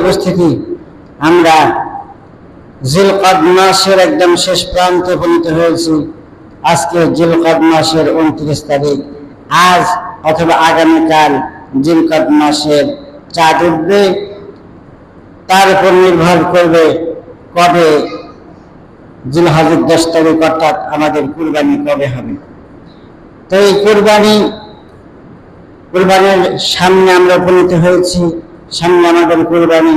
উপস্থিতি, আমরা জিলকাদ মাসের একদম শেষ প্রান্তে উপনীত হয়েছি। আজকে জিলকাদ মাসের উনত্রিশ তারিখ। আজ অথবা আগামীকাল জিলকাদ মাসের চাঁদ উঠবে। তার উপর নির্ভর করবে কবে জিলহাজের দশ তারিখ অর্থাৎ আমাদের কুরবানি কবে হবে। তো এই কুরবানি, কুরবানির সামনে আমরা উপনীত হয়েছি। সামনে আমাদের কুরবানি।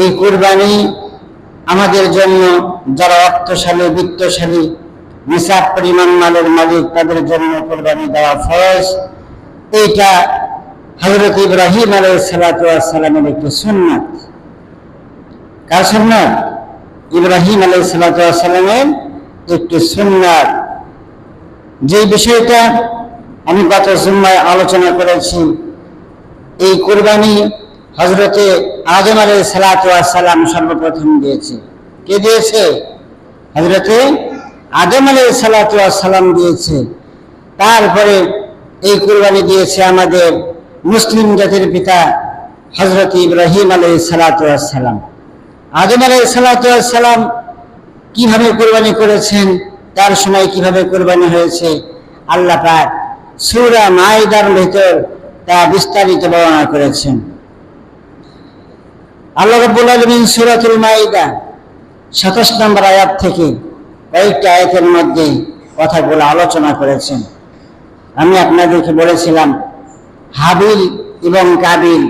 এই কুরবানি আমাদের জন্য যারা অর্থশালী বিত্তশালী, নিসাব পরিমাণ মালের মালিক, তাদের জন্য কোরবানি দেওয়া ফরজ। এইটা হজরত ইব্রাহিম আলাই সালামের একটি সুন্নাত। কার সুন্নাত? ইব্রাহিম আলাই সালামের একটি সুন্নাত। যে বিষয়টা আমি গত জুম্মায় আলোচনা করেছি এই কোরবানি হজরতে আজম আলাই সালাম সর্বপ্রথম দিয়েছে। কে দিয়েছে? হজরতে আদম আলাই সালাম দিয়েছে। তারপরে এই কোরবানি দিয়েছে আমাদের মুসলিম জাতির পিতা হজরত ইব্রাহিম আলাই সালাম। আদম আলাই সালাম কীভাবে কোরবানি করেছেন? তার সময় কীভাবে কোরবানি হয়েছে? আল্লাহ পাক সুরা মাইদার ভেতর তা বিস্তারিত বর্ণনা করেছেন। আল্লাহ রাব্বুল আলামিন সূরাতুল মাইদা 27 নম্বর আয়াত থেকে কয়েকটা আয়াতের মধ্যে কথাগুলো আলোচনা করেছেন। আমি আপনাদেরকে বলেছিলাম, হাবিল এবং কাবিল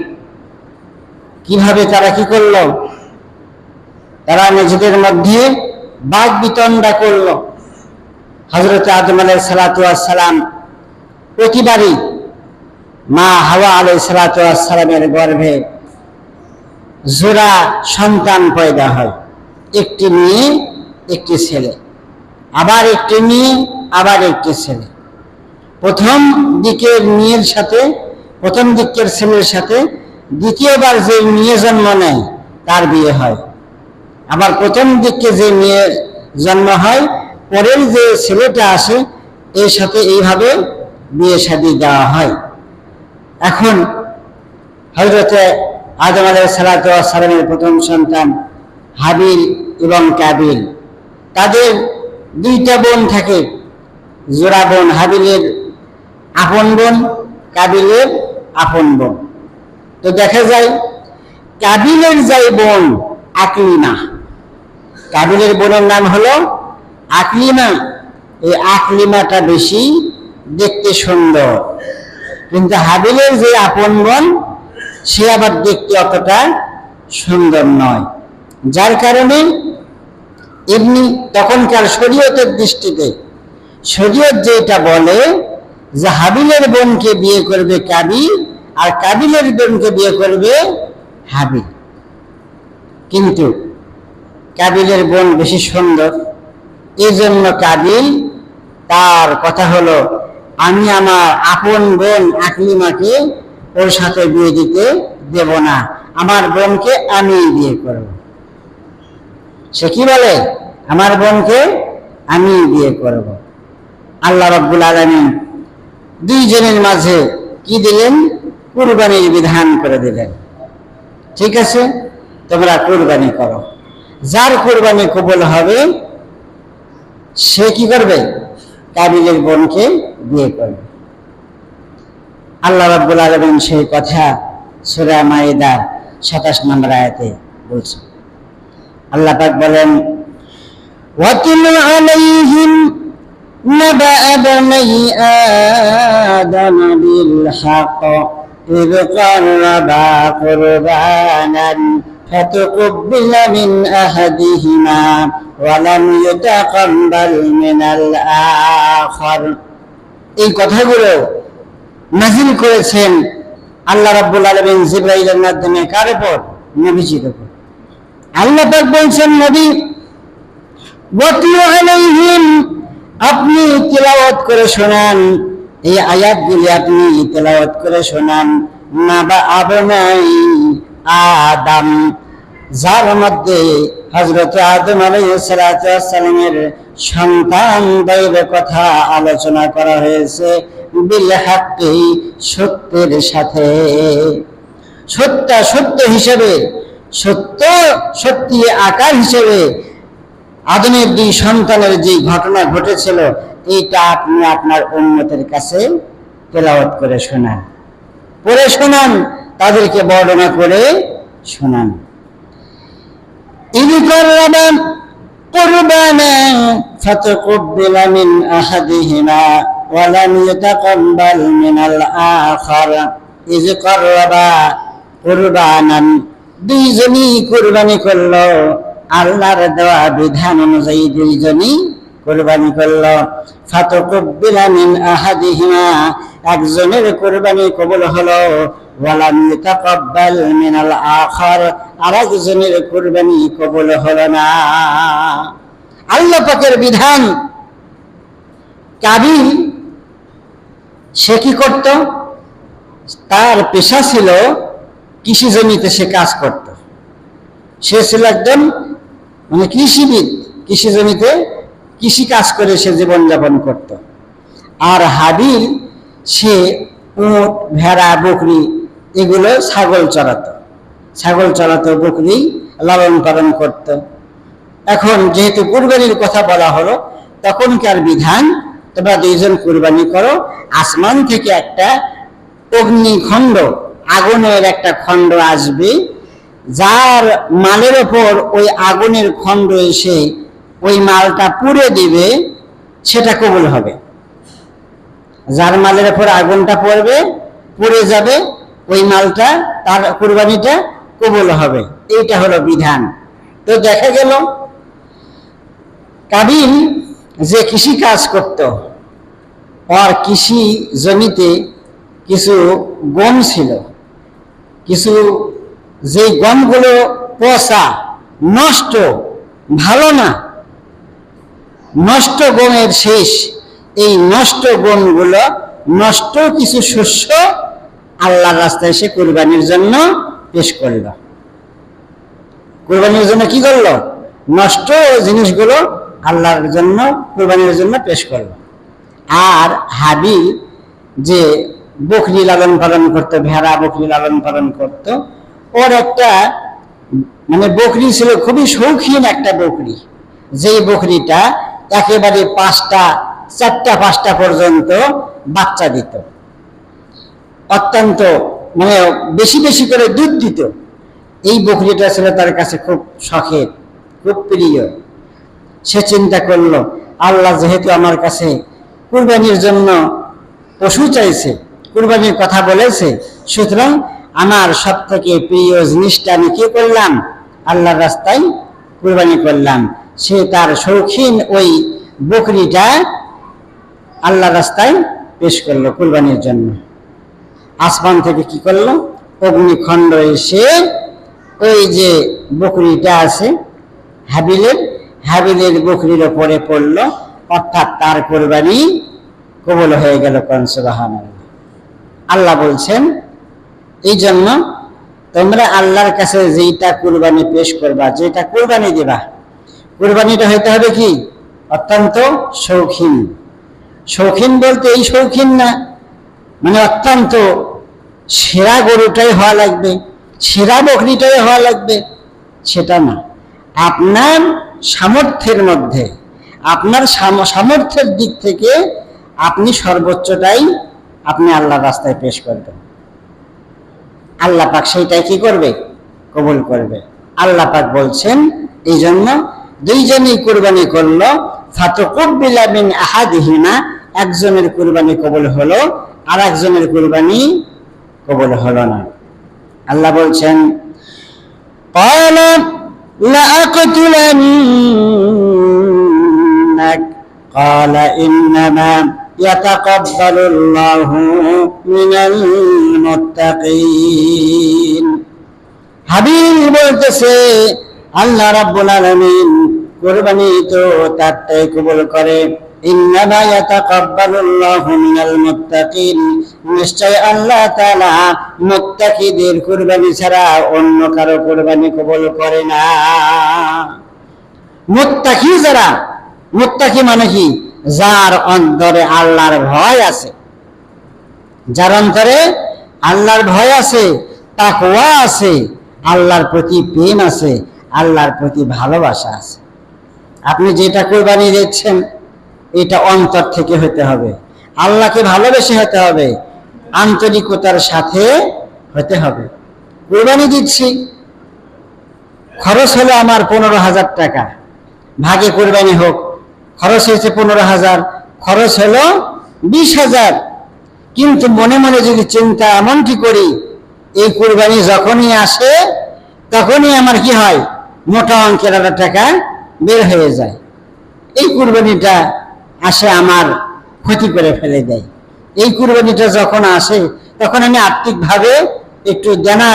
কীভাবে তারা কি করল? তারা নিজেদের মধ্যে বাদ বিতণ্ডা করল। হজরত আদম আলাই সালাম প্রতিবারই মা হাওয়া আলাই সালামের গর্ভে জোড়া সন্তান পয়দা হয়। একটি মেয়ে, একটি ছেলে। আবার একটি মেয়ে, আবার একটি ছেলে। প্রথম দিকের মেয়ের সাথে, প্রথম দিকের ছেলের সাথে দ্বিতীয়বার যে মেয়ে জন্ম নেয়, তার বিয়ে হয়। আবার প্রথম দিকে যে মেয়ে জন্ম হয়, পরের যে ছেলেটা আসে, এর সাথে এইভাবে বিয়ে শাদী দেওয়া হয়। এখন হজরতে আদম আলাই সালামের প্রথম সন্তান হাবিল এবং কাবিল। তাদের দুইটা বোন থাকে, জোড়া বোন হাবিলের আপন বোন, কাবিলের আপন বোন। তো দেখা যায়, কাবিলের যাই বোন আকলিমা, কাবিলের বোনের নাম হলো আকলিমা। এই আকলিমাটা বেশি দেখতে সুন্দর। কিন্তু হাবিলের যে আপন বোন, সে আবার দেখতে অতটা সুন্দর নয়। যার কারণে এমনি তখনকার শরীয়তের দৃষ্টিতে, শরীয়ত যেটা বলে যে হাবিলের বোনকে বিয়ে করবে কাবিল আর কাবিলের বোনকে বিয়ে করবে হাবিল। কিন্তু কাবিলের বোন বেশি সুন্দর। এই জন্য কাবিল, তার কথা হলো আমি আমার আপন বোন আকলিমাকে ওর সাথে বিয়ে দিতে দেব না। আমার বোনকে আমি বিয়ে করব। সে কি বলে? আমার বোনকে আমি বিয়ে করব। আল্লাহ রব্বুল আলমিন দুইজনের মাঝে কি দিলেন? কুরবানির বিধান করে দিলেন। ঠিক আছে? তোমরা কুরবানি করো। যার কুরবানি কবুল হবে, সে কি করবে? কাবিলের বোনকে বিয়ে করবে আল্লাহ রাব্বুল আলামিন সেই কথা সূরা মাইদার 27 নম্বর আয়াতে বলছেন আল্লাহ পাক বলেন ওয়াতিল আলাইহিম نبأ بني آدم بالحق إذ قربا قربانا فتقبل من أحدهما ولم يتقبل من الآخر এই কথাগুলো নাজিল করেছেন আল্লাহ রাব্বুল আলামিন জিব্রাইলের মাধ্যমে কার উপর নবীজির উপর আল্লাহ পাক বলছেন নবী ওয়াতিউ আলাইহিম আপনি তেলাওয়াত করে শোনান এই আয়াতগুলি আপনি তেলাওয়াত করে শোনান না বা আবনাই আদম, যার মধ্যে হজরত আদম আলাইসালামের সন্তানদের কথা আলোচনা করা হয়েছে, বিল হাক্কি সত্যের সাথে। সত্য সত্য হিসেবে, সত্য, সত্যি আকার হিসেবে আদমের দুই সন্তানের যে ঘটনা ঘটেছিল, এইটা আপনি আপনার উন্নতের কাছে তেলাওয়াত করে শোনান। পড়ে শোনান তাদেরকে বর্ণনা করে শোনান إذ قرب قربانا فتقبل من أحدهما ولم يتقبل من الآخر إذ قربا قربانا দুইজনই কুরবানি করলো আল্লাহর দেওয়া বিধান অনুযায়ী দুইজনই কুরবানি করলো ফাতকুব্বিলা মিন আহাদিহিমা একজনের কুরবানি কবুল হলো ওয়ালাম ইতাকাব্বাল মিনাল আখার। আরেকজনের কুরবানি কবুল হলো না। আল্লাহ পাকের বিধান। কাবিল, সে কি করত? তার পেশা ছিল কৃষি জমিতে সে কাজ করত। সে ছিল একদম মানে কৃষিবিদ। কৃষি জমিতে কৃষি কাজ করে সে জীবনযাপন করত। আর হাবিল, সে উট, ভেড়া, বকরি এগুলো ছাগল চড়াতো। ছাগল চড়াতো, বকরি লালন পালন করত। এখন যেহেতু কুরবানির কথা বলা হলো, তখনকার বিধান, তোমরা দুইজন কুরবানি করো, আসমান থেকে একটা অগ্নিখণ্ড, আগুনের একটা খণ্ড আসবে, যার মালের ওপর ওই আগুনের খণ্ড এসে ওই মালটা পুড়ে দিবে, সেটা কবুল হবে। যার মালের ওপর আগুনটা পড়বে, পুড়ে যাবে ওই মালটা তার কুরবানিটা কবুল হবে। এইটা হলো বিধান। তো দেখা গেল, কাবিল যে কৃষি কাজ করত আর কৃষি জমিতে কিছু গম ছিল। কিছু যে গমগুলো পচা, নষ্ট, ভালো না, নষ্ট গমের শেষ, এই নষ্ট গমগুলো নষ্ট কিছু শস্য আল্লাহর রাস্তায় সে কোরবানির জন্য পেশ করল। কোরবানির জন্য কি করল? নষ্ট জিনিসগুলো আল্লাহর জন্য, কোরবানির জন্য পেশ করল। আর হাবি যে বকরি লালন পালন করতো, ভেড়া বকরি লালন পালন করতো, ওর একটা মানে বকরি ছিল, খুবই শৌখিন একটা বকরি। যেই বকরিটা একেবারে পাঁচটা, চারটা, পাঁচটা পর্যন্ত বাচ্চা দিত। অত্যন্ত মানে বেশি বেশি করে দুধ দিত। এই বকরিটা ছিল তার কাছে খুব শখের, খুব প্রিয়। সে চিন্তা করল, আল্লাহ যেহেতু আমার কাছে কুরবানির জন্য পশু চাইছে, কুরবানির কথা বলেছে, সুতরাং আমার সব থেকে প্রিয় জিনিসটা আমি কি করলাম? আল্লাহর রাস্তায় কুরবানি করলাম। সে তার শৌখিন ওই বকরিটা আল্লাহ রাস্তায় পেশ করল কুরবানির জন্য। আসমান থেকে কি করল? অগ্নিখণ্ড এসে ওই যে বকরিটা আছে, হাবিলের হাবিলের বকরির ওপরে পড়ল। অর্থাৎ তার কোরবানি কবল হয়ে গেল কনসবাহান আল্লাহ বলছেন, এই জন্য তোমরা আল্লাহর কাছে যেইটা কুরবানি পেশ করবা যেটা কুরবানি দিবা, কুরবানিটা হইতে হবে কি? অত্যন্ত শৌখিন। শৌখিন বলতে এই শৌখিন না মানে অত্যন্ত সেরা গরুটাই হওয়া লাগবে, সেরা বকরিটাই হওয়া লাগবে, সেটা না। আপনার সামর্থ্যের মধ্যে, আপনার সামর্থ্যের দিক থেকে আপনি সর্বোচ্চটাই আপনি আল্লাহ রাস্তায় পেশ করবেন। আল্লাহ পাক সেইটাই কি করবে? কবুল করবে। আল্লাহ পাক বলছেন, এই জন্য দুইজনই কুরবানি করল ফাতকুব্বিলা মিন আহাদিহিমা, একজনের কুরবানি কবুল হলো আর একজনের কুরবানি কবুল হলো না আল্লাহ বলছেন قال لأقتلنك قال إنما يتقبل الله من المتقين হাবিল বলতেছে আল্লাহ রাব্বুল আলামিন কুরবানি তো তারটাই কবুল করে ইন্নামা ইয়াতাকাব্বালুল্লাহু মিনাল মুত্তাকিন। নিশ্চয় আল্লাহ তাআলা মুত্তাকিদের কুরবানি ছাড়া অন্য কারও কুরবানি কবুল করে না। মুত্তাকি যারা, মুত্তাকি মানে কি? যার অন্তরে আল্লাহর ভয় আছে। যার অন্তরে আল্লাহর ভয় আছে, তাকওয়া আছে, আল্লাহর প্রতি প্রেম আছে, আল্লাহর প্রতি ভালোবাসা আছে। আপনি যেটা কোরবানি দিচ্ছেন এটা অন্তর থেকে হতে হবে। আল্লাহকে ভালোবেসে হতে হবে। আন্তরিকতার সাথে হতে হবে। কোরবানি দিচ্ছি। খরচ হলো আমার পনেরো হাজার টাকা। ভাগে কোরবানি হোক, খরচ হয়েছে পনেরো হাজার। খরচ হলো বিশ হাজার। কিন্তু মনে মনে যদি চিন্তা এমনটি করি, এই কোরবানি যখনই আসে, তখনই আমার কি হয়? মোটা অঙ্কের টাকা বের হয়ে যায়। এই কুরবানিটা আসে আমার ক্ষতি করে ফেলে দেয়। এই কুরবানিটা যখন আসে, তখন আমি আর্থিকভাবে একটু জানা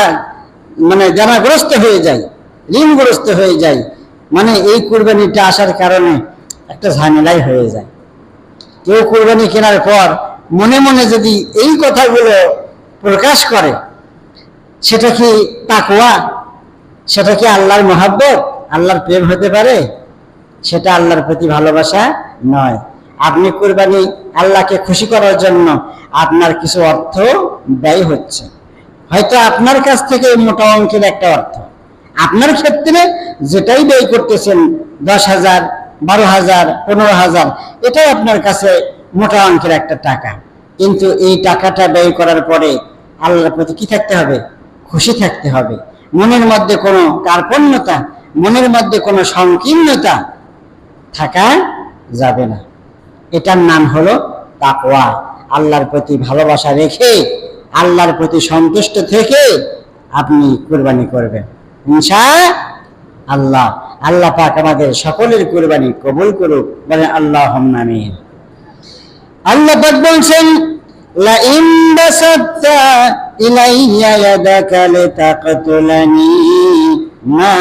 মানে জানাগ্রস্ত হয়ে যাই, ঋণগ্রস্ত হয়ে যাই। মানে এই কুরবানিটা আসার কারণে একটা ঝামেলাই হয়ে যায়। কেউ কুরবানি কেনার পর মনে মনে যদি এই কথাগুলো প্রকাশ করে, সেটা কি তাকওয়া? সেটা কি আল্লাহর মহাব্বত? আল্লাহর প্রেম হতে পারে? সেটা আল্লাহর প্রতি ভালোবাসা নয়। আপনি কুরবানি আল্লাহকে খুশি করার জন্য আপনার কিছু অর্থ ব্যয় হচ্ছে। হয়তো আপনার কাছ থেকে মোটা অঙ্কের একটা অর্থ। আপনার ক্ষেত্রে যেটাই ব্যয় করতেছেন, দশ হাজার, বারো হাজার, পনেরো হাজার, এটাই আপনার কাছে মোটা অঙ্কের একটা টাকা। কিন্তু এই টাকাটা ব্যয় করার পরে আল্লাহর প্রতি কি থাকতে হবে? খুশি থাকতে হবে। মনের মধ্যে কোনো কার্পণ্যতা, মনের মধ্যে কোনো সংকীর্ণতা থাকা যাবে না। এটার নাম হলো তাকওয়া আল্লাহর প্রতি ভালোবাসা রেখে আল্লাহর প্রতি সন্তুষ্ট থেকে আপনি কুরবানি করবেন ইনশা আল্লাহ আল্লাহ পাক আমাদের সকলের কুরবানি কবুল করুক বলে আল্লাহ আমিন আল্লাহ পাক বলছেন لئن بسطت إلي يدك لتقتلني ما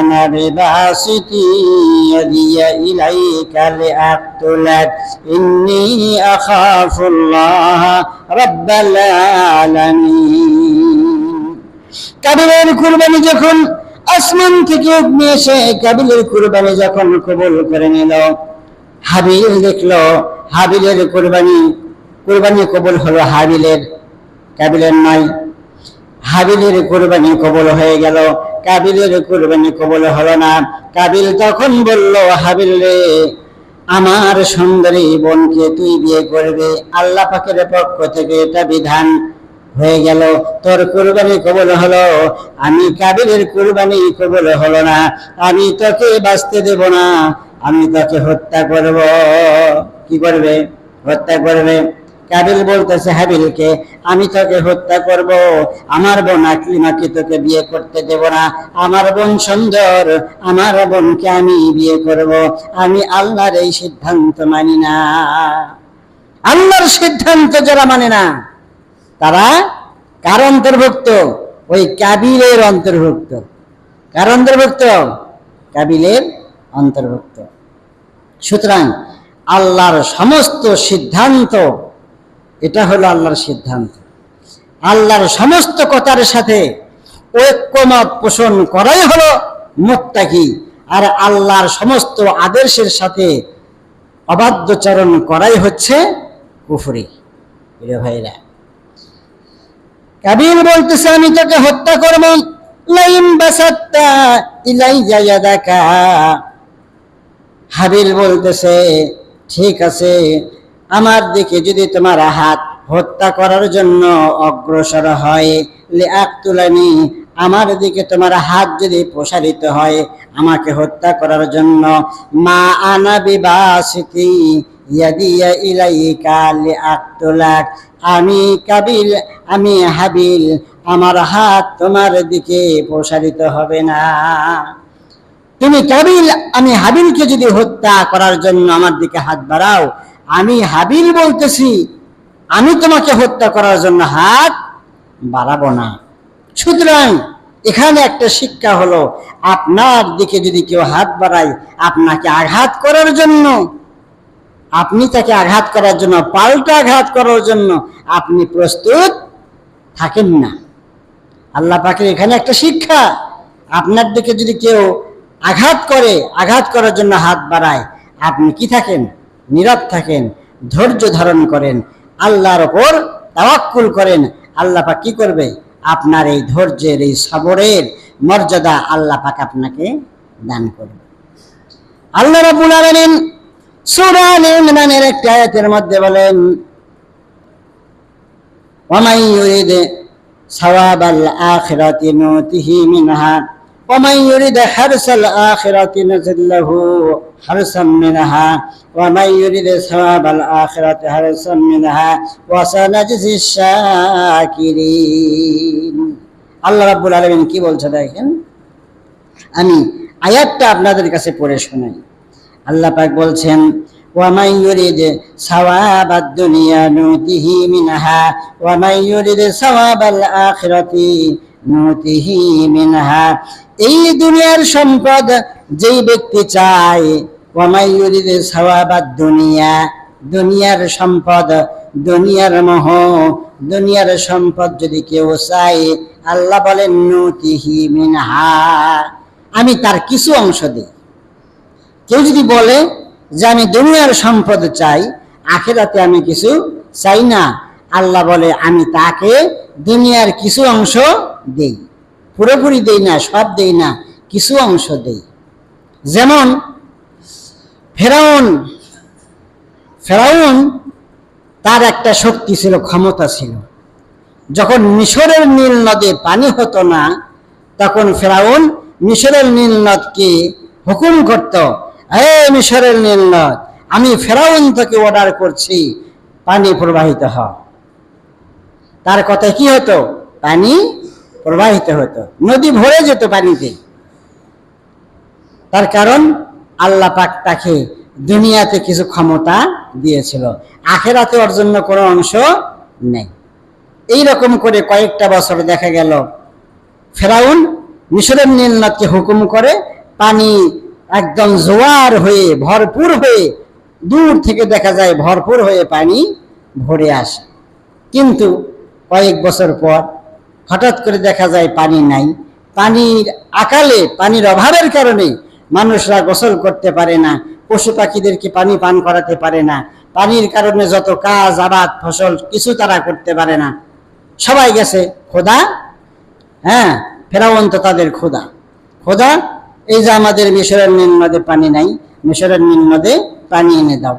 أنا بباسط يدي إليك لأقتلك إني أخاف الله رب العالمين কাবিলের কুরবানি যখন আসমান থেকে উঠে এসে কাবিলের কুরবানি যখন কবুল করে নিল হাবিল দেখলো হাবিলের কুরবানি কুরবানি কবুল হলো হাবিলের কাবিলের নয় হাবিলের কুরবানি কবুল হয়ে গেল কাবিলের কুরবানি কবুল হলো না। কাবিল তখন বলল, হাবিল রে, আমার সুন্দরী বোনকে তুই বিয়ে করবে। আল্লাহ পাকের পক্ষ থেকে এটা বিধান হয়ে গেল। তোর কুরবানি কবুল হলো, আমি কাবিলের কুরবানি কবুল হলো না। আমি তোকে বাঁচতে দেব না, আমি তোকে হত্যা করব। কি করবে? হত্যা করবে। কাবিল বলতেছে, হাবিলকে আমি তোকে হত্যা করব, আমার বোন আকলিমাকে তোকে বিয়ে করতে দেব না, আমার বোন সুন্দর, আমার বোনকে আমি বিয়ে করব, আমি আল্লাহর এই সিদ্ধান্ত মানি না। আল্লাহর সিদ্ধান্ত যারা মানে না, তারা কার অন্তর্ভুক্ত? ওই কাবিলের অন্তর্ভুক্ত। কার অন্তর্ভুক্ত? কাবিলের অন্তর্ভুক্ত। সুতরাং আল্লাহর সমস্ত সিদ্ধান্ত এটা হলো আল্লাহর সিদ্ধান্ত। আল্লাহর সমস্ত কথার সাথে ঐক্যমত পোষণ করাই হলো মোত্তাকি, আর আল্লাহর সমস্ত আদর্শের সাথে অবাধ্যচরণ করাই হচ্ছে কুফরি। ভাইরা কাবিল বলতেছে, আমি তোকে হত্যা করব। হাবিল বলতেছে, ঠিক আছে আমার দিকে যদি তোমার হাত হত্যা করার জন্য অগ্রসর হয় তুলানি আমার দিকে তোমার হাত যদি প্রসারিত হয়, আমাকে হত্যা করার জন্য মা আনা বিবাসিতি আমি কাবিল, আমি হাবিল, আমার হাত তোমার দিকে প্রসারিত হবে না। তুমি কাবিল, আমি হাবিলকে যদি হত্যা করার জন্য আমার দিকে হাত বাড়াও আমি হাবিল বলতেছি, আমি তোমাকে হত্যা করার জন্য হাত বাড়াবো না। সুতরাং এখানে একটা শিক্ষা হলো, আপনার দিকে যদি কেউ হাত বাড়ায়, আপনাকে আঘাত করার জন্য, আপনি তাকে আঘাত করার জন্য, পাল্টা আঘাত করার জন্য আপনি প্রস্তুত থাকেন না। আল্লাহ পাকের এখানে একটা শিক্ষা, আপনার দিকে যদি কেউ আঘাত করে, আঘাত করার জন্য হাত বাড়ায়, আপনি কি থাকেন? নীরব থাকেন, ধৈর্য ধারণ করেন, আল্লাহর ওপর তাওয়াক্কুল করেন। আল্লাহ পাক কি করবে? আপনার এই ধৈর্যের এই সবরের মর্যাদা আল্লাহ পাক আপনাকে দান করবে। আল্লাহ রাবুল সূরা সুরান ইমরানের একটি আয়াতের মধ্যে বলেন ওমাই ইউরিদ সাওয়াবাল আখিরাতি নুতিহি মিনহা ومن يريد حرث الآخرة نزد له حرثا منها ومن يريد ثواب الآخرة حرثا منها وسنجزي الشاكرين আল্লাহ রাব্বুল আলামিন কি বলছে দেখেন আমি আয়াতটা আপনাদের কাছে পড়ে শোনাই আল্লাহ পাক বলছেন ومن يريد ثواب الدنيا نؤته منها ومن يريد ثواب الآخرة নতিহি মিনহা। এই দুনিয়ার সম্পদ যেই ব্যক্তি চায় ওয়ামাইয়ুরিদে সাওয়াবাদ দুনিয়া। দুনিয়ার সম্পদ, দুনিয়ার মোহ, দুনিয়ার সম্পদ যদি কেউ চায়, আল্লাহ বলেন নতিহি মিনহা। আমি তার কিছু অংশ দিই। কেউ যদি বলে যে আমি দুনিয়ার সম্পদ চাই, আখেরাতে আমি কিছু চাই না। আল্লাহ বলে, আমি তাকে দুনিয়ার কিছু অংশ দেই। পুরোপুরি দেই না, সব দেই না, কিছু অংশ দেই। যেমন, ফেরাউন ফেরাউন তার একটা শক্তি ছিল, ক্ষমতা ছিল। যখন মিশরের নীল নদে পানি হতো না, তখন ফেরাউন মিশরের নীল নদকে হুকুম করত, এ মিশরের নীল নদ, আমি ফেরাউন থেকে অর্ডার করছি, পানি প্রবাহিত হ। তার কথা কি হতো? পানি প্রবাহিত হতো। নদী ভরে যেত পানিতে। তার কারণ আল্লাহ পাক তাকে দুনিয়াতে কিছু ক্ষমতা দিয়েছিল। আখেরাতে ওর জন্য কোনো অংশ নেই। এই রকম করে কয়েকটা বছর দেখা গেল। ফেরাউন মিশরের নীলনাথকে হুকুম করে পানি একদম জোয়ার হয়ে, ভরপুর হয়ে, দূর থেকে দেখা যায় ভরপুর হয়ে পানি ভরে আসে। কিন্তু কয়েক বছর পর হঠাৎ করে দেখা যায় পানি নাই। পানির আকালে, পানির অভাবের কারণে মানুষরা গোসল করতে পারে না, পশু পাখিদেরকে পানি পান করাতে পারে না, পানির কারণে যত কাজ, আবাদ, ফসল কিছু তারা করতে পারে না। সবাই গেছে, খোদা হ্যাঁ ফেরাউন তো তাদের খোদা। খোদা, এই যে আমাদের মিশরের নীল নদে পানি নাই, মিশরের নীল নদে পানি এনে দাও।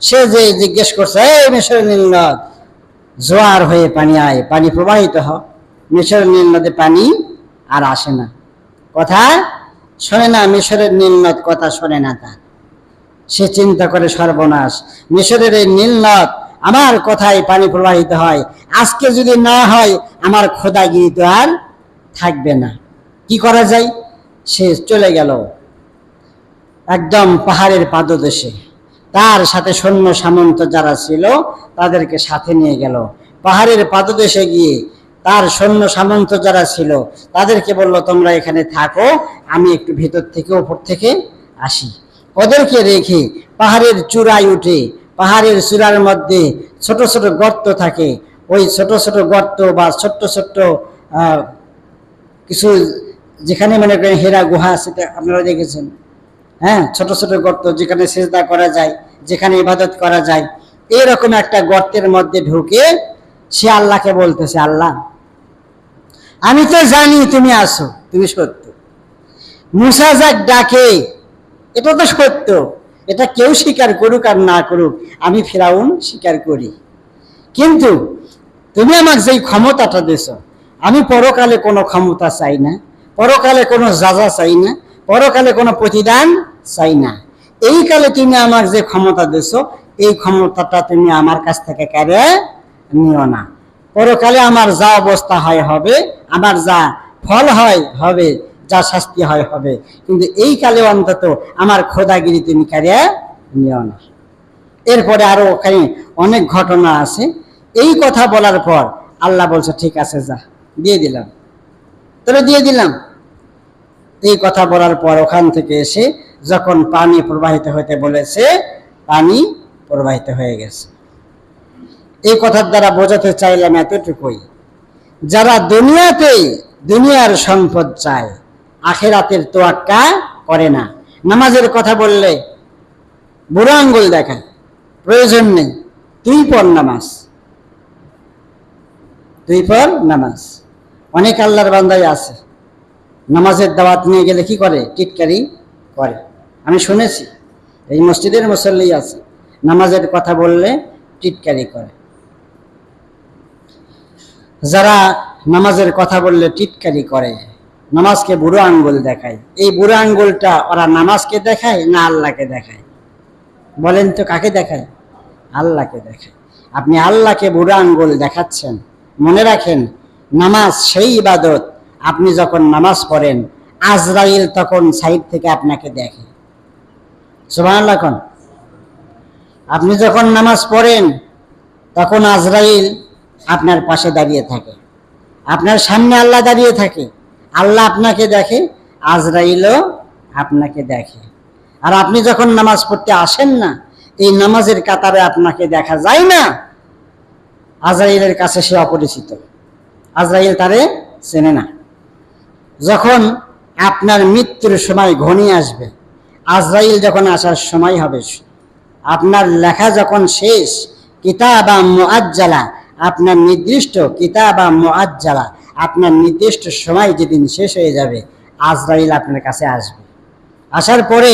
সে যে জিজ্ঞেস করছে, এই মিশরের নীল নদ জোয়ার হয়ে পানি আয়, পানি প্রবাহিত হ। মিশরের নীল নদে পানি আর আসে না। কথা শোনে না, মিশরের নীল নদ, কথা শোনে না তার। সে চিন্তা করে সর্বনাশ। মিশরের এই নীল নদ, আমার কথায় পানি প্রবাহিত হয়। আজকে যদি না হয়, আমার খোদাগিরি তো আর থাকবে না। কি করা যায়? সে চলে গেল একদম পাহাড়ের পাদদেশে। তার সাথে সৈন্য সামন্ত যারা ছিল, তাদেরকে সাথে নিয়ে গেল। পাহাড়ের পাদদেশে গিয়ে তার সৈন্য সামন্ত যারা ছিল, তাদেরকে বলল, তোমরা এখানে থাকো, আমি একটু ভেতর থেকে, ওপর থেকে আসি। ওদেরকে রেখে পাহাড়ের চূড়ায় উঠে, পাহাড়ের চূড়ার মধ্যে ছোট ছোট গর্ত থাকে। ওই ছোট ছোট গর্ত বা ছোট্ট ছোট্ট কিছু যেখানে মনে হেরা গুহা সেটা আপনারা দেখেছেন। হ্যাঁ ছোট ছোট গর্ত যেখানে সেজদা করা যায়, যেখানে ইবাদত করা যায়। এরকম একটা গর্তের মধ্যে ঢুকে সে আল্লাহকে বলতেছে, আল্লাহ আমি তো জানি তুমি আসো তুমি সত্য। মুসা যাক ডাকে, এটা তো সত্য। এটা কেউ স্বীকার করুক আর না করুক, আমি ফেরাউন স্বীকার করি। কিন্তু তুমি আমার যেই ক্ষমতাটা দিছ আমি পরকালে কোনো ক্ষমতা চাই না, পরকালে কোনো যাজা চাই না, পরকালে কোনো প্রতিদান চাই না। এই কালে তুমি আমার যে ক্ষমতা দিছ এই ক্ষমতাটা তুমি আমার কাছ থেকে কেড়ে নিও না। পরকালে আমার যা অবস্থা হয় হবে, আমার যা ফল হয় হবে, যা শাস্তি হয় হবে। কিন্তু এই কালে অন্তত আমার খোদাগিরি তুমি কারিয়া নিও না। এরপরে আরও ওখানে অনেক ঘটনা আছে। এই কথা বলার পর আল্লাহ বলছে, ঠিক আছে, যা, দিয়ে দিলাম। তবে দিয়ে দিলাম। এই কথা বলার পর ওখান থেকে এসে যখন পানি প্রবাহিত হতে বলেছে, পানি প্রবাহিত হয়ে গেছে। এই কথার দ্বারা বোঝাতে চাইলাম এতটুকুই। যারা দুনিয়াতে দুনিয়ার সম্পদ চায়, আখেরাতের তোয়াক্কা করে না। নামাজের কথা বললে বুড়ো আঙ্গুল দেখায়, প্রয়োজন নেই তুই পর নামাজ। তুই পর নামাজ। অনেক আল্লাহর বান্দাই আছে। নামাজের দাওয়াত নিয়ে গেলে কি করে? টিটকারি করে। আমি শুনেছি, এই মসজিদের মুসল্লি আছে। নামাজের কথা বললে টিটকারি করে। যারা নামাজের কথা বললে টিটকারি করে, নামাজকে বুড়ো আঙ্গুল দেখায়। এই বুড়ো আঙ্গুলটা ওরা নামাজকে দেখায় না আল্লাহকে দেখায়? বলেন তো কাকে দেখায়? আল্লাহকে দেখায়। আপনি আল্লাহকে বুড়ো আঙ্গুল দেখাচ্ছেন, মনে রাখেন, নামাজ সেই ইবাদত। আপনি যখন নামাজ পড়েন, আজরাইল তখন সাইড থেকে আপনাকে দেখে। কোন। আপনি যখন নামাজ পড়েন, তখন আজরাইল আপনার পাশে দাঁড়িয়ে থাকে। আপনার সামনে আল্লাহ দাঁড়িয়ে থাকে। আল্লাহ আপনাকে দেখে, আজরাইলও আপনাকে দেখে। আর আপনি যখন নামাজ পড়তে আসেন না, এই নামাজের কাতারে আপনাকে দেখা যায় না। আজরাইলের কাছে সে অপরিচিত। আজরাইল তারে চেনে না। যখন আপনার মৃত্যুর সময় ঘনিয়ে আসবে, আজরাইল যখন আসার সময় হবে, আপনার লেখা যখন শেষ, কিতাবা মুআজ্জালা আপনার নির্দিষ্ট কিতাবা মুআজ্জালা আপনার নির্দিষ্ট সময় যেদিন শেষ হয়ে যাবে, আজরাইল আপনার কাছে আসবে। আসার পরে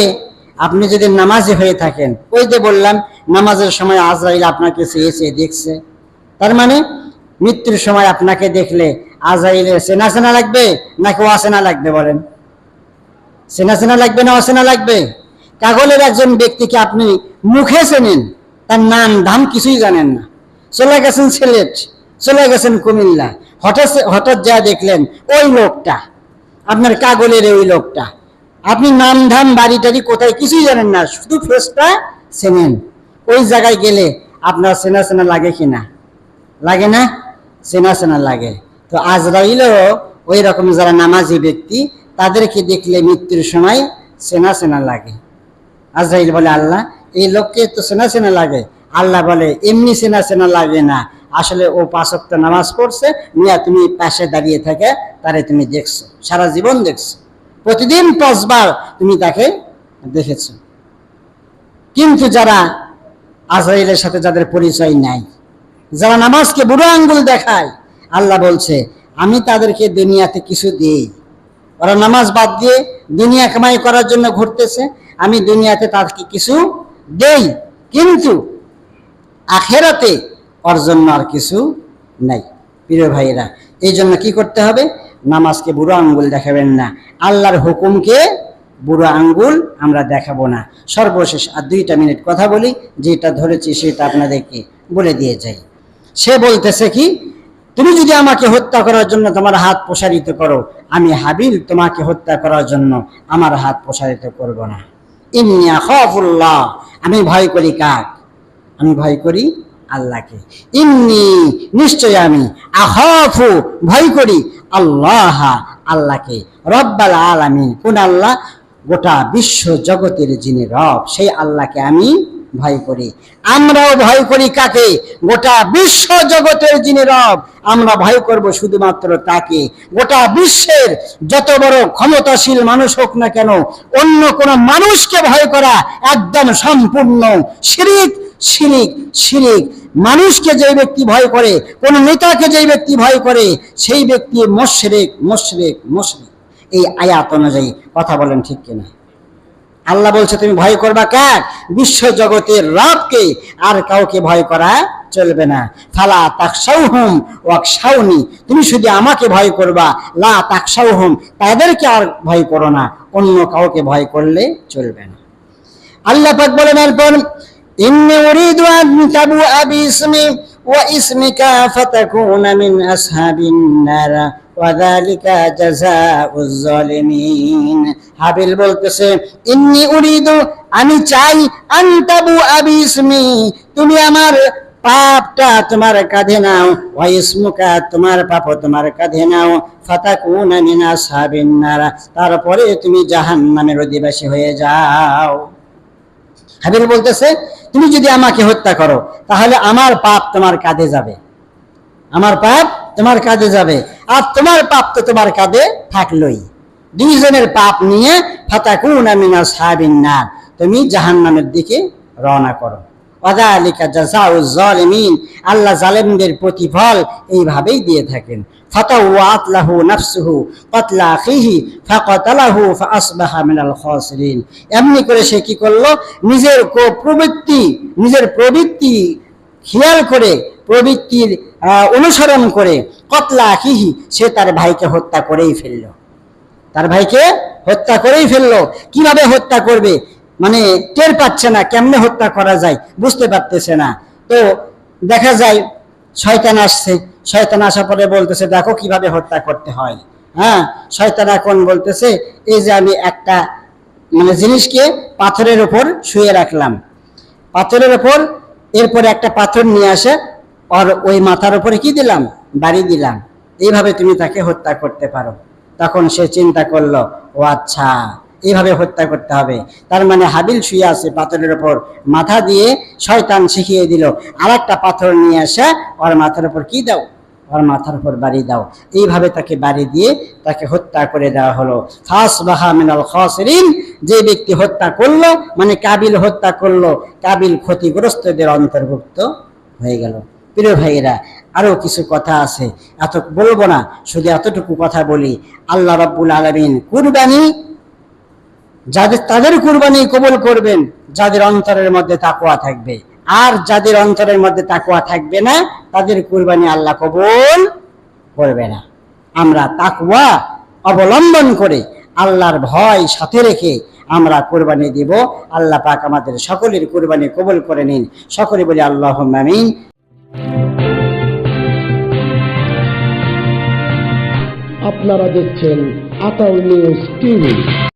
আপনি যদি নামাজি হয়ে থাকেন, ওই যে বললাম, নামাজের সময় আজরাইল আপনাকে চেয়ে চেয়ে দেখছে। তার মানে মৃত্যুর সময় আপনাকে দেখলে আজরাইলের চেনা চেনা লাগবে নাকি অচেনা লাগবে বলেন? চেনা চেনা লাগবে না অসেনা লাগবে? কাগলের একজন ব্যক্তিকে আপনি মুখে চেনেন, তার নাম ধাম কিছুই জানেন না। চলে গেছেন সিলেট, চলে গেছেন কুমিল্লা। হঠাৎ হঠাৎ যা দেখলেন, ওই লোকটা, আপনার কাগলের ওই লোকটা। আপনি নাম ধাম বাড়ি টাড়ি কোথায় কিছুই জানেন না, শুধু ফেসটা চেনেন। ওই জায়গায় গেলে আপনার চেনা চেনা লাগে কিনা লাগে না? চেনা চেনা লাগে। তো আজরাইলও ওই রকম যারা নামাজি ব্যক্তি, তাদেরকে দেখলে মৃত্যুর সময় চেনা চেনা লাগে। আজরাইল বলে, আল্লাহ, এই লোককে তো চেনা চেনা লাগে। আল্লাহ বলে, এমনি চেনা চেনা লাগে না। আসলে ও পাঁচক্ত নামাজ পড়ছে মিয়া তুমি পাশে দাঁড়িয়ে থাকে তারে তুমি দেখছ, সারা জীবন দেখছ। প্রতিদিন পাঁচবার তুমি তাকে দেখেছ। কিন্তু যারা আজরাইলের সাথে যাদের পরিচয় নাই, যারা নামাজকে বুড়ো আঙ্গুল দেখায়, আল্লাহ বলছে, আমি তাদেরকে দুনিয়াতে কিছু দিই। ওরা নামাজ বাদ দিয়ে দুনিয়া কামাই করার জন্য ঘুরতেছে। আমি দুনিয়াতে তাদেরকে কিছু দেই। কিন্তু আখেরাতে ওর জন্য আর কিছু নাই। প্রিয় ভাইয়েরা, এই জন্য কি করতে হবে? নামাজকে বুড়ো আঙ্গুল দেখাবেন না। আল্লাহর হুকুমকে বুড়ো আঙ্গুল আমরা দেখাবো না। সর্বশেষ আর দুইটা মিনিট কথা বলি, যেটা ধরেছি সেটা আপনাদেরকে বলে দিয়ে যাই। সে বলতেছে কি, তুমি যদি আমাকে হত্যা করার জন্য তোমার হাত প্রসারিত করো, আমি হাবিল তোমাকে হত্যা করার জন্য আমার হাত প্রসারিত করব না। ইন্নি আখাফুল্লাহ, আমি ভয় করি কাক আমি ভয় করি আল্লাহকে। ইন্নি নিশ্চয় আমি আখাফু, ভয় করি আল্লাহ, আল্লাহকে। রব্বাল আলামিন। কোন আল্লাহ? গোটা বিশ্ব জগতের যিনি রব, সেই আল্লাহকে আমি ভয় করি। আমরাও ভয় করি কাকে? গোটা বিশ্ব জগতের যিনি রব, আমরা ভয় করব শুধুমাত্র তাকে। গোটা বিশ্বের যত বড় ক্ষমতাশীল মানুষ হোক না কেন, অন্য কোন মানুষকে ভয় করা একদম সম্পূর্ণ শিরিক শিরিক শিরিক। মানুষকে যে ব্যক্তি ভয় করে, কোন নেতাকে যে ব্যক্তি ভয় করে, সেই ব্যক্তি মোশরেক মোশরেক মোশরেক। এই আয়াত অনুযায়ী কথা বলেন ঠিক কিনা? আল্লাহ বলছে, তুমি ভয় করবা কার? বিশ্ব জগতের রবকে। আর কাউকে ভয় করা চলবে না। ফালা তাকসাউ হোম ওয়াকসাউনি তুমি শুধু আমাকে ভয় করবা, লা তাকসাউ হোম তাদেরকে আর ভয় করো না। অন্য কাউকে ভয় করলে চলবে না। আল্লাহ পাক বলেন, এরপর উরিদু আন তাবুআ বিইসমি ওয়া ইসমিকা ফাতাকুনা মিন আসহাবিন নার ওয়াযালিকা জাযাউজ জালিমিন হাবিল বলতেছে, ইন্নি উরিদু, আমি চাই আন তাবুআ বিইসমি তুমি আমার পাপটা তোমার কাঁধে নাও, ওয়া ইসমুকা তোমার পাপ তোমার কাঁধে নাও, ফাতাকুনা মিন আসহাবিন নার, তারপরে তুমি জাহান্নামের অধিবাসী হয়ে যাও। হাবিল বলতেছে, তুমি যদি আমাকে হত্যা করো, তাহলে আমার পাপ তোমার কাঁধে যাবে। আমার পাপ তোমার কাঁধে যাবে। আর তোমার পাপ তো তোমার কাঁধে থাকলোই। দুইজনের পাপ নিয়ে ফাতাকুন আমিনা সাহাবিন না তুমি জাহান্নামের দিকে রওনা করো। ওয়াদালিকা জাযাউজ জালিমিন আল্লাহ জালেমদের প্রতিফল এইভাবেই দিয়ে থাকেন। ফাতাওয়াত লাহু নাফসুহু, কাতলা আখিহি, ফাকাতালাহু ফাআসবাহা মিনাল খাসিরিন। এমনি করে সে কি করল? নিজের প্রবৃত্তি নিজের প্রবৃত্তি খেয়াল করে, প্রবৃত্তির অনুসরণ করে কতলা আখিহি সে তার ভাইকে হত্যা করেই ফেলল। তার ভাইকে হত্যা করেই ফেলল। কীভাবে হত্যা করবে? মানে টের পাচ্ছে না, কেমনে হত্যা করা যায়, বুঝতে পারতেছে না। তো দেখা যায়, শয়তান আসছে, শয়তান আসার পরে বলতেছে, দেখো কীভাবে হত্যা করতে হয়। হ্যাঁ শয়তান এখন বলতেছে, এই যে আমি একটা মানে জিনিসকে পাথরের উপর শুয়ে রাখলাম। পাথরের উপর, এরপরে একটা পাথর নিয়ে আসে, আর ওই মাথার উপরে কি দিলাম? বাড়ি দিলাম। এইভাবে তুমি তাকে হত্যা করতে পারো। তখন সে চিন্তা করল, ও আচ্ছা এইভাবে হত্যা করতে হবে। তার মানে হাবিল শুয়ে আছে পাথরের ওপর মাথা দিয়ে শয়তান শিখিয়ে দিল আর একটা পাথর নিয়ে আসে ওর মাথার উপর কি দাও? ওর মাথার উপর বাড়ি দাও। এইভাবে তাকে বাড়ি দিয়ে তাকে হত্যা করে দেওয়া হলো। ফাস বাহা মিনাল খাসিরিন, যে ব্যক্তি হত্যা করল মানে কাবিল হত্যা করল, কাবিল ক্ষতিগ্রস্তদের অন্তর্ভুক্ত হয়ে গেল। প্রিয় ভাইয়েরা আরও কিছু কথা আছে। এত বলব না, শুধু এতটুকু কথা বলি। আল্লাহ রাব্বুল আলামিন কুরবানি যাদের, তাদের কুরবানি কবুল করবেন, যাদের অন্তরের মধ্যে তাকুয়া থাকবে। আর যাদের অন্তরের মধ্যে তাকুয়া থাকবে না, তাদের কুরবানি আল্লাহ কবুল করবে না। আমরা তাকুয়া অবলম্বন করে আল্লাহর ভয় সাথে রেখে আমরা কোরবানি দিব। আল্লাহ পাক আমাদের সকলের কোরবানি কবুল করে নিন। সকলে বলি আল্লাহ আমিন। আপনারা দেখছেন আতাউল নিউজ টিভি।